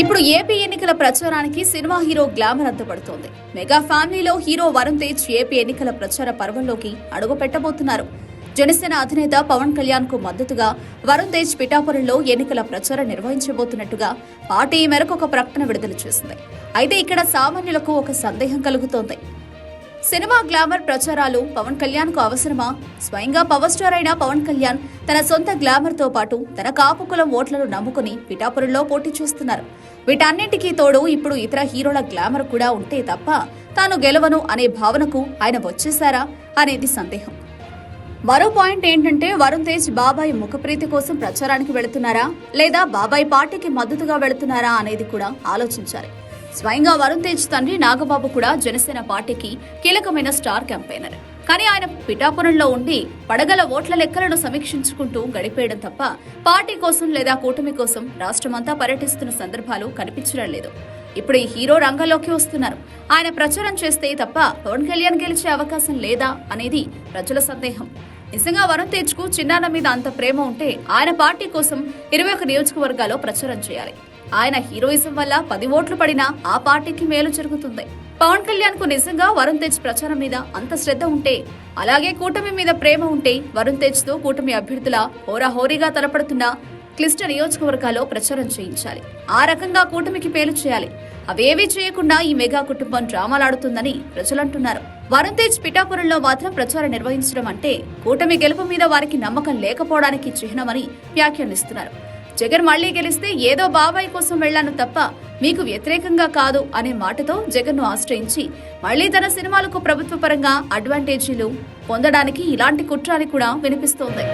ఇప్పుడు ఏపీ ఎన్నికల ప్రచారానికి సినిమా హీరో గ్లామర్ అంతపడుతోంది మెగా ఫ్యామిలీలో హీరో వరుణ్ తేజ్ ఏపీ ఎన్నికల ప్రచార పర్వంలోకి అడుగు పెట్టబోతున్నారు జనసేన అధినేత పవన్ కళ్యాణ్కు మద్దతుగా వరుణ్ తేజ్ పిఠాపురంలో ఎన్నికల ప్రచారం నిర్వహించబోతున్నట్టుగా పార్టీ ఈ మేరకు ఒక ప్రకటన విడుదల చేసింది. అయితే ఇక్కడ సామాన్యులకు ఒక సందేహం కలుగుతోంది. సినిమా గ్లామర్ ప్రచారాలు పవన్ కళ్యాణ్కు అవసరమా? స్వయంగా పవర్ స్టార్ అయిన పవన్ కళ్యాణ్ తన సొంత గ్లామర్తో పాటు తన కాపు కులం ఓట్లను నమ్ముకుని పిఠాపురంలో పోటీ చేస్తున్నారు. వీటన్నింటికీ తోడు ఇప్పుడు ఇతర హీరోల గ్లామర్ కూడా ఉంటే తప్ప తాను గెలవను అనే భావనకు ఆయన వచ్చేశారా అనేది సందేహం. మరో పాయింట్ ఏంటంటే వరుణ్ తేజ్ బాబాయ్ ముఖప్రీతి కోసం ప్రచారానికి వెళుతున్నారా? లేదా బాబాయ్ పార్టీకి మద్దతుగా వెళుతున్నారా అనేది కూడా ఆలోచించాలి. స్వయంగా వరుణ్ తేజ్ తండ్రి నాగబాబు కూడా జనసేన పార్టీకి కీలకమైన స్టార్ క్యాంపెయినర్. కానీ ఆయన పిఠాపురంలో ఉండి పడగల ఓట్ల లెక్కలను సమీక్షించుకుంటూ గడిపేయడం తప్ప పార్టీ కోసం లేదా కూటమి కోసం రాష్ట్రమంతా పర్యటిస్తున్న సందర్భాలు కనిపించడం లేదు. ఇప్పుడు ఈ హీరో రంగంలోకి వస్తున్నారు. ఆయన ప్రచారం చేస్తే తప్ప పవన్ కళ్యాణ్ గెలిచే అవకాశం లేదా అనేది ప్రజల సందేహం. నిజంగా వరుణ్ తేజ్కు చిన్నాన్న మీద అంత ప్రేమ ఉంటే ఆయన పార్టీ కోసం ఇరవై ఒక నియోజకవర్గాల్లో ప్రచారం చేయాలి. ఆయన హీరోయిజం వల్ల పది ఓట్లు పడినా ఆ పార్టీకి మేలు జరుగుతుంది. పవన్ కళ్యాణ్కు నిజంగా వరుణ్ తేజ్ ప్రచారం మీద అంత శ్రద్ధ ఉంటే అలాగే కూటమి మీద ప్రేమ ఉంటే వరుణ్ తేజ్తో కూటమి అభ్యర్థుల హోరాహోరీగా తలపడుతున్న క్లిష్ట నియోజకవర్గాల్లో ప్రచారం చేయించాలి. ఆ రకంగా కూటమికి పేలు చేయాలి. అవేవీ చేయకుండా ఈ మెగా కుటుంబం డ్రామాలాడుతుందని ప్రజలంటున్నారు. వరుణ్ తేజ్ పిఠాపురంలో మాత్రం ప్రచారం నిర్వహించడం అంటే కూటమి గెలుపు మీద వారికి నమ్మకం లేకపోవడానికి చిహ్నమని వ్యాఖ్యానిస్తున్నారు. జగన్ మళ్ళీ గెలిస్తే ఏదో బాబాయ్ కోసం వెళ్ళాను తప్ప మీకు వ్యతిరేకంగా కాదు అనే మాటతో జగన్ను ఆశ్రయించి మళ్ళీ తన సినిమాలకు ప్రభుత్వ పరంగా అడ్వాంటేజీలు పొందడానికి ఇలాంటి కుట్రాలు కూడా వినిపిస్తోంది.